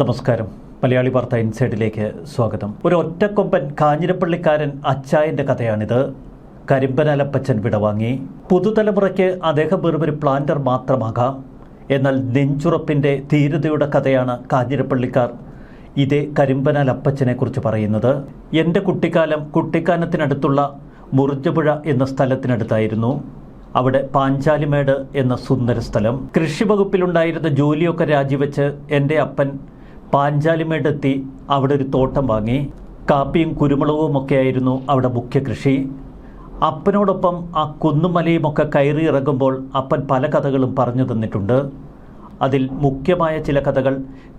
നമസ്കാരം. മലയാളി വാർത്ത ഇൻസൈഡിലേക്ക് സ്വാഗതം. ഒരു ഒറ്റക്കൊമ്പൻ കാഞ്ഞിരപ്പള്ളിക്കാരൻ അച്ചായന്റെ കഥയാണിത്. കരിമ്പനാലപ്പച്ചൻ വിടവാങ്ങി പുതുതലമുറയ്ക്ക് അദ്ദേഹം വെറും ഒരു പ്ലാന്റർ മാത്രമാകാം. എന്നാൽ നെഞ്ചുറപ്പിന്റെ ധീരതയുടെ കഥയാണ് കാഞ്ഞിരപ്പള്ളിക്കാർ ഇതേ കരിമ്പനാൽ അപ്പച്ചനെ കുറിച്ച് പറയുന്നത്. എന്റെ കുട്ടിക്കാലം കുട്ടിക്കാനത്തിനടുത്തുള്ള മുറിഞ്ഞപുഴ എന്ന സ്ഥലത്തിനടുത്തായിരുന്നു. അവിടെ പാഞ്ചാലിമേട് എന്ന സുന്ദര സ്ഥലം. കൃഷി വകുപ്പിലുണ്ടായിരുന്ന ജോലിയൊക്കെ രാജിവെച്ച് എന്റെ അപ്പൻ പാഞ്ചാലിമേടെത്തി അവിടെ ഒരു തോട്ടം വാങ്ങി. കാപ്പിയും കുരുമുളകും ഒക്കെ ആയിരുന്നു അവിടെ മുഖ്യ കൃഷി. അപ്പനോടൊപ്പം ആ കുന്നുമലയും ഒക്കെ കയറി ഇറങ്ങുമ്പോൾ അപ്പൻ പല കഥകളും പറഞ്ഞു തന്നിട്ടുണ്ട്. അതിൽ മുഖ്യമായ ചില കഥകൾ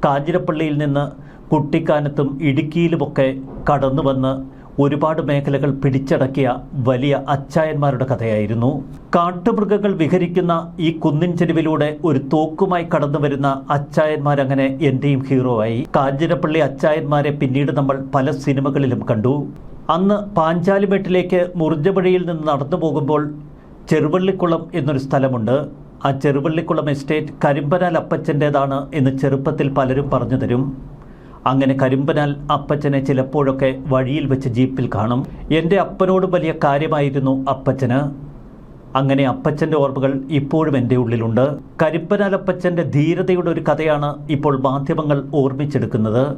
കാഞ്ഞിരപ്പള്ളിയിൽ നിന്ന് കുട്ടിക്കാനത്തും ഇടുക്കിയിലുമൊക്കെ കടന്നു വന്ന് ഒരുപാട് മേഖലകൾ പിടിച്ചടക്കിയ വലിയ അച്ചായന്മാരുടെ കഥയായിരുന്നു. കാട്ടുമൃഗങ്ങൾ വിഹരിക്കുന്ന ഈ കുന്നിൻ ചെരുവിലൂടെ ഒരു തോക്കുമായി കടന്നു വരുന്ന അച്ചായന്മാരങ്ങനെ എന്റെയും ഹീറോ ആയി കാഞ്ഞിരപ്പള്ളി അച്ചായന്മാരെ പിന്നീട് നമ്മൾ പല സിനിമകളിലും കണ്ടു. അന്ന് പാഞ്ചാലിമേട്ടിലേക്ക് മുറിഞ്ഞപടിയിൽ നിന്ന് നടന്നു പോകുമ്പോൾ ചെറുവള്ളിക്കുളം എന്നൊരു സ്ഥലമുണ്ട്. ആ ചെറുവള്ളിക്കുളം എസ്റ്റേറ്റ് കരിമ്പനാൽ അപ്പച്ചന്റേതാണ് എന്ന് ചെറുപ്പത്തിൽ പലരും പറഞ്ഞു തരും. അങ്ങനെ കരിമ്പനാൽ അപ്പച്ചനെ ചിലപ്പോഴൊക്കെ വഴിയിൽ വെച്ച് ജീപ്പിൽ കാണും. എന്റെ അപ്പനോട് വലിയ കാര്യമായിരുന്നു അപ്പച്ചന്. അങ്ങനെ അപ്പച്ചന്റെ ഓർമ്മകൾ ഇപ്പോഴും എന്റെ ഉള്ളിലുണ്ട്. കരിമ്പനാൽ അപ്പച്ചന്റെ ധീരതയുടെ ഒരു കഥയാണ് ഇപ്പോൾ മാധ്യമങ്ങൾ ഓർമ്മിച്ചെടുക്കുന്നത്.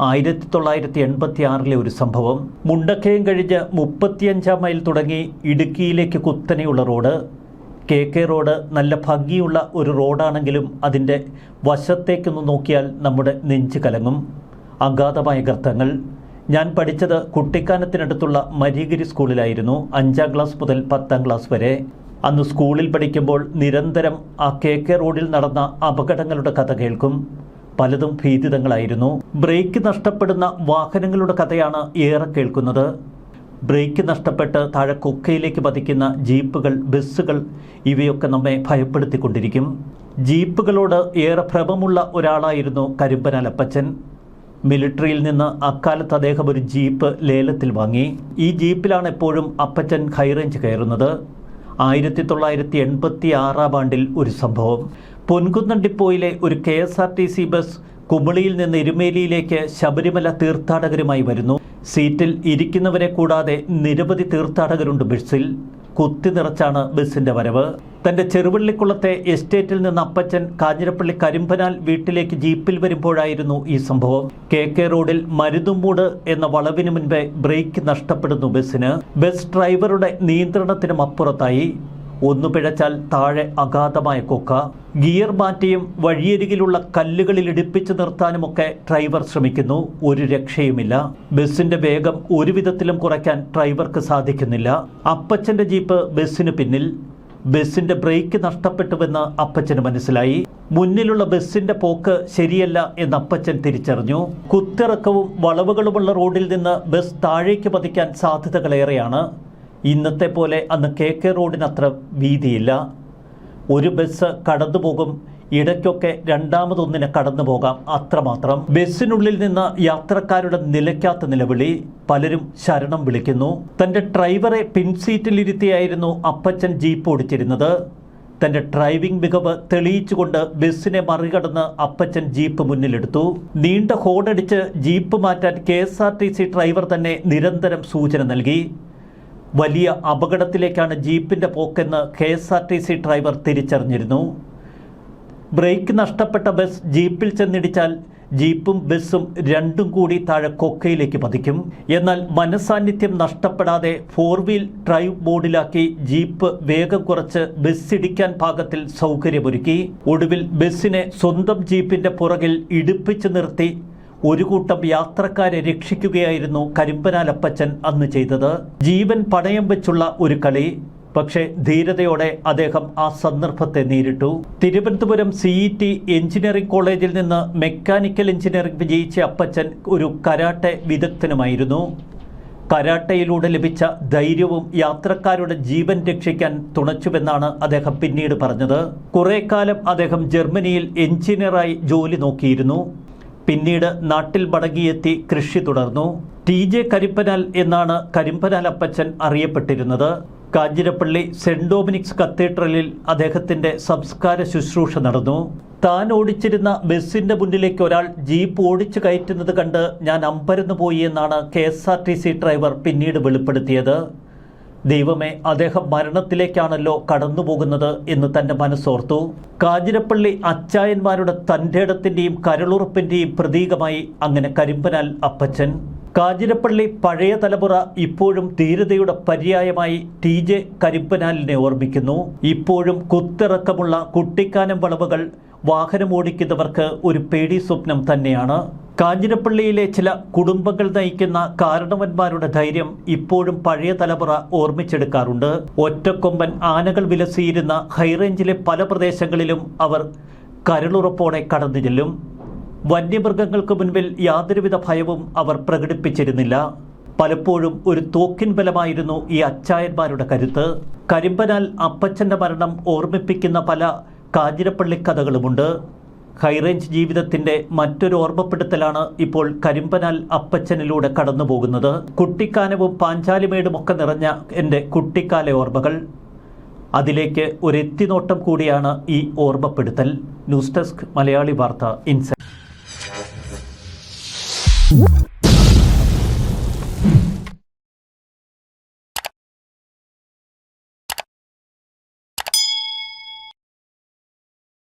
ആയിരത്തി തൊള്ളായിരത്തി എൺപത്തി ആറിലെ ഒരു സംഭവം. മുണ്ടക്കയം കഴിഞ്ഞ് മുപ്പത്തിയഞ്ചാം മൈൽ തുടങ്ങി ഇടുക്കിയിലേക്ക് കുത്തനെയുള്ള റോഡ്. കെ കെ റോഡ് നല്ല ഭംഗിയുള്ള ഒരു റോഡാണെങ്കിലും അതിന്റെ വശത്തേക്കൊന്ന് നോക്കിയാൽ നമ്മുടെ നെഞ്ച് കലങ്ങും. അഗാധമായ ഗർത്തങ്ങൾ. ഞാൻ പഠിച്ചത് കുട്ടിക്കാനത്തിനടുത്തുള്ള മരീഗിരി സ്കൂളിലായിരുന്നു. അഞ്ചാം ക്ലാസ് മുതൽ പത്താം ക്ലാസ് വരെ. അന്ന് സ്കൂളിൽ പഠിക്കുമ്പോൾ നിരന്തരം ആ കെ കെ റോഡിൽ നടന്ന അപകടങ്ങളുടെ കഥ കേൾക്കും. പലതും ഭീതിതങ്ങളായിരുന്നു. ബ്രേക്ക് നഷ്ടപ്പെടുന്ന വാഹനങ്ങളുടെ കഥയാണ് ഏറെ കേൾക്കുന്നത്. ബ്രേക്ക് നഷ്ടപ്പെട്ട് താഴെ കുക്കയിലേക്ക് പതിക്കുന്ന ജീപ്പുകൾ ബസ്സുകൾ ഇവയൊക്കെ നമ്മെ ഭയപ്പെടുത്തിക്കൊണ്ടിരിക്കും. ജീപ്പുകളോട് ഏറെ ഭ്രമമുള്ള ഒരാളായിരുന്നു കരിമ്പനാലപ്പച്ചൻ മിലിറ്ററിയിൽ നിന്ന് അക്കാലത്ത് അദ്ദേഹം ഒരു ജീപ്പ് ലേലത്തിൽ വാങ്ങി. ഈ ജീപ്പിലാണ് എപ്പോഴും അപ്പച്ചൻ ഹൈറേഞ്ച് കയറുന്നത്. ആയിരത്തി തൊള്ളായിരത്തി എൺപത്തി ആറാം ആണ്ടിൽ ഒരു സംഭവം. പൊൻകുന്നം ഡിപ്പോയിലെ ഒരു K S R T C bus കുമളിയിൽ നിന്ന് എരുമേലിയിലേക്ക് ശബരിമല തീർത്ഥാടകരുമായി വരുന്നു. സീറ്റിൽ ഇരിക്കുന്നവരെ കൂടാതെ നിരവധി തീർത്ഥാടകരുണ്ട് ബസ്സിൽ. കുത്തി നിറച്ചാണ് ബസ്സിന്റെ വരവ്. തന്റെ ചെറുവള്ളിക്കുളത്തെ എസ്റ്റേറ്റിൽ നിന്ന് അപ്പച്ചൻ കാഞ്ഞിരപ്പള്ളി കരിമ്പനാൽ വീട്ടിലേക്ക് ജീപ്പിൽ വരുമ്പോഴായിരുന്നു ഈ സംഭവം. കെ കെ റോഡിൽ മരുതുമൂട് എന്ന വളവിന് മുൻപേ ബ്രേക്ക് നഷ്ടപ്പെടുന്നു ബസ്സിന്. ബസ് ഡ്രൈവറുടെ നിയന്ത്രണത്തിനും അപ്പുറത്തായി. ഒന്നു പിഴച്ചാൽ താഴെ അഗാധമായ കൊക്ക. ഗിയർ മാറ്റിയും വഴിയരികിലുള്ള കല്ലുകളിൽ ഇടിപ്പിച്ചു നിർത്താനുമൊക്കെ ഡ്രൈവർ ശ്രമിക്കുന്നു. ഒരു രക്ഷയുമില്ല. ബസ്സിന്റെ വേഗം ഒരുവിധത്തിലും കുറയ്ക്കാൻ ഡ്രൈവർക്ക് സാധിക്കുന്നില്ല. അപ്പച്ചന്റെ ജീപ്പ് ബസ്സിന് പിന്നിൽ. ബസ്സിന്റെ ബ്രേക്ക് നഷ്ടപ്പെട്ടുവെന്ന് അപ്പച്ചന് മനസ്സിലായി. മുന്നിലുള്ള ബസ്സിന്റെ പോക്ക് ശരിയല്ല എന്ന് അപ്പച്ചൻ തിരിച്ചറിഞ്ഞു. കുത്തിറക്കവും വളവുകളുമുള്ള റോഡിൽ നിന്ന് ബസ് താഴേക്ക് പതിക്കാൻ സാധ്യതകളേറെയാണ്. ഇന്നത്തെ പോലെ അന്ന് കെ കെ റോഡിനത്ര വീതിയില്ല. ഒരു ബസ് കടന്നു പോകും. ഇടയ്ക്കൊക്കെ രണ്ടാമതൊന്നിന് കടന്നു പോകാം അത്രമാത്രം. ബസ്സിനുള്ളിൽ നിന്ന് യാത്രക്കാരുടെ നിലയ്ക്കാത്ത നിലവിളി. പലരും ശരണം വിളിക്കുന്നു. തന്റെ ഡ്രൈവറെ പിൻസീറ്റിലിരുത്തിയായിരുന്നു അപ്പച്ചൻ ജീപ്പ് ഓടിച്ചിരുന്നത്. തന്റെ ഡ്രൈവിംഗ് മികവ് തെളിയിച്ചുകൊണ്ട് ബസ്സിനെ മറികടന്ന് അപ്പച്ചൻ ജീപ്പ് മുന്നിലെടുത്തു. നീണ്ട ഹോണടിച്ച് ജീപ്പ് മാറ്റാൻ കെ ഡ്രൈവർ തന്നെ നിരന്തരം സൂചന നൽകി. വലിയ അപകടത്തിലേക്കാണ് ജീപ്പിന്റെ പോക്കെന്ന് K S R T C driver തിരിച്ചറിഞ്ഞിരുന്നു. Brake നഷ്ടപ്പെട്ട ബസ് ജീപ്പിൽ ചെന്നിടിച്ചാൽ ജീപ്പും ബസ്സും രണ്ടും കൂടി താഴെ കൊക്കയിലേക്ക് പതിക്കും. എന്നാൽ മനസാന്നിധ്യം നഷ്ടപ്പെടാതെ ഫോർ വീൽ ഡ്രൈവ് ബോർഡിലാക്കി ജീപ്പ് വേഗം കുറച്ച് ബസ് ഇടിക്കാൻ പാകത്തിൽ സൗകര്യമൊരുക്കി. ഒടുവിൽ ബസ്സിനെ സ്വന്തം ജീപ്പിന്റെ പുറകിൽ ഇടിപ്പിച്ചു നിർത്തി ഒരു കൂട്ടം യാത്രക്കാരെ രക്ഷിക്കുകയായിരുന്നു കരിമ്പനാലപ്പച്ചൻ അന്ന് ചെയ്തത്. ജീവൻ പണയം വെച്ചുള്ള ഒരു കളി. പക്ഷേ ധീരതയോടെ അദ്ദേഹം ആ സന്ദർഭത്തെ നേരിട്ടു. Thiruvananthapuram C E T engineering കോളേജിൽ നിന്ന് മെക്കാനിക്കൽ എഞ്ചിനീയറിംഗ് വിജയിച്ച അപ്പച്ചൻ ഒരു കരാട്ടെ വിദഗ്ധനുമായിരുന്നു. കരാട്ടയിലൂടെ ലഭിച്ച ധൈര്യവും യാത്രക്കാരുടെ ജീവൻ രക്ഷിക്കാൻ തുണച്ചുവെന്നാണ് അദ്ദേഹം പിന്നീട് പറഞ്ഞത്. കുറേക്കാലം കാലം അദ്ദേഹം ജർമ്മനിയിൽ എഞ്ചിനീയറായി ജോലി നോക്കിയിരുന്നു. പിന്നീട് നാട്ടിൽ മടങ്ങിയെത്തി കൃഷി തുടർന്നു. ടി ജെ കരിമ്പനാൽ എന്നാണ് കരിമ്പനാൽ അപ്പച്ചൻ അറിയപ്പെട്ടിരുന്നത്. കാഞ്ഞിരപ്പള്ളി സെന്റ് ഡോമിനിക്സ് കത്തീഡ്രലിൽ അദ്ദേഹത്തിന്റെ സംസ്കാര ശുശ്രൂഷ നടന്നു. താൻ ഓടിച്ചിരുന്ന ബസ്സിന്റെ മുന്നിലേക്ക് ഒരാൾ ജീപ്പ് ഓടിച്ചു കയറ്റുന്നത് കണ്ട് ഞാൻ അമ്പരന്ന് പോയി എന്നാണ് K S R T C driver പിന്നീട് വെളിപ്പെടുത്തിയത്. ദൈവമേ അദ്ദേഹം മരണത്തിലേക്കാണല്ലോ കടന്നുപോകുന്നത് എന്ന് തന്റെ മനസ്സോർത്തു. കാഞ്ഞിരപ്പള്ളി അച്ചായന്മാരുടെ തന്റെടത്തിന്റെയും കരളുറപ്പിന്റെയും പ്രതീകമായി അങ്ങനെ കരിമ്പനാൽ അപ്പച്ചൻ. കാഞ്ഞിരപ്പള്ളി പഴയ തലമുറ ഇപ്പോഴും ധീരതയുടെ പര്യായമായി ടി ജെ കരിമ്പനാലിനെ ഓർമ്മിക്കുന്നു. ഇപ്പോഴും കുത്തിറക്കമുള്ള കുട്ടിക്കാനം വളവുകൾ വാഹനമോടിക്കുന്നവർക്ക് ഒരു പേടി സ്വപ്നം തന്നെയാണ്. കാഞ്ഞിരപ്പള്ളിയിലെ ചില കുടുംബങ്ങൾ നയിക്കുന്ന കാരണവന്മാരുടെ ധൈര്യം ഇപ്പോഴും പഴയ തലമുറ ഓർമ്മിച്ചെടുക്കാറുണ്ട്. ഒറ്റക്കൊമ്പൻ ആനകൾ വിലസിയിരുന്ന ഹൈറേഞ്ചിലെ പല പ്രദേശങ്ങളിലും അവർ കരളുറപ്പോടെ കടന്നു ചെല്ലും. വന്യമൃഗങ്ങൾക്ക് മുൻപിൽ യാതൊരുവിധ ഭയവും അവർ പ്രകടിപ്പിച്ചിരുന്നില്ല. പലപ്പോഴും ഒരു തോക്കിൻ ബലമായിരുന്നു ഈ അച്ചായന്മാരുടെ കരുത്ത്. കരിമ്പനാൽ അപ്പച്ചന്റെ മരണം ഓർമ്മിപ്പിക്കുന്ന പല കാഞ്ഞിരപ്പള്ളി കഥകളുമുണ്ട്. ഹൈറേഞ്ച് ജീവിതത്തിന്റെ മറ്റൊരു ഓർമ്മപ്പെടുത്തലാണ് ഇപ്പോൾ കരിമ്പനാൽ അപ്പച്ചനിലൂടെ കടന്നുപോകുന്നത്. കുട്ടിക്കാനവും പാഞ്ചാലിമേടുമൊക്കെ നിറഞ്ഞ എന്റെ കുട്ടിക്കാല ഓർമ്മകൾ. അതിലേക്ക് ഒരെത്തിനോട്ടം കൂടിയാണ് ഈ ഓർമ്മപ്പെടുത്തൽ. ന്യൂസ് ഡെസ്ക് മലയാളി വാർത്ത ഇൻസൈറ്റ്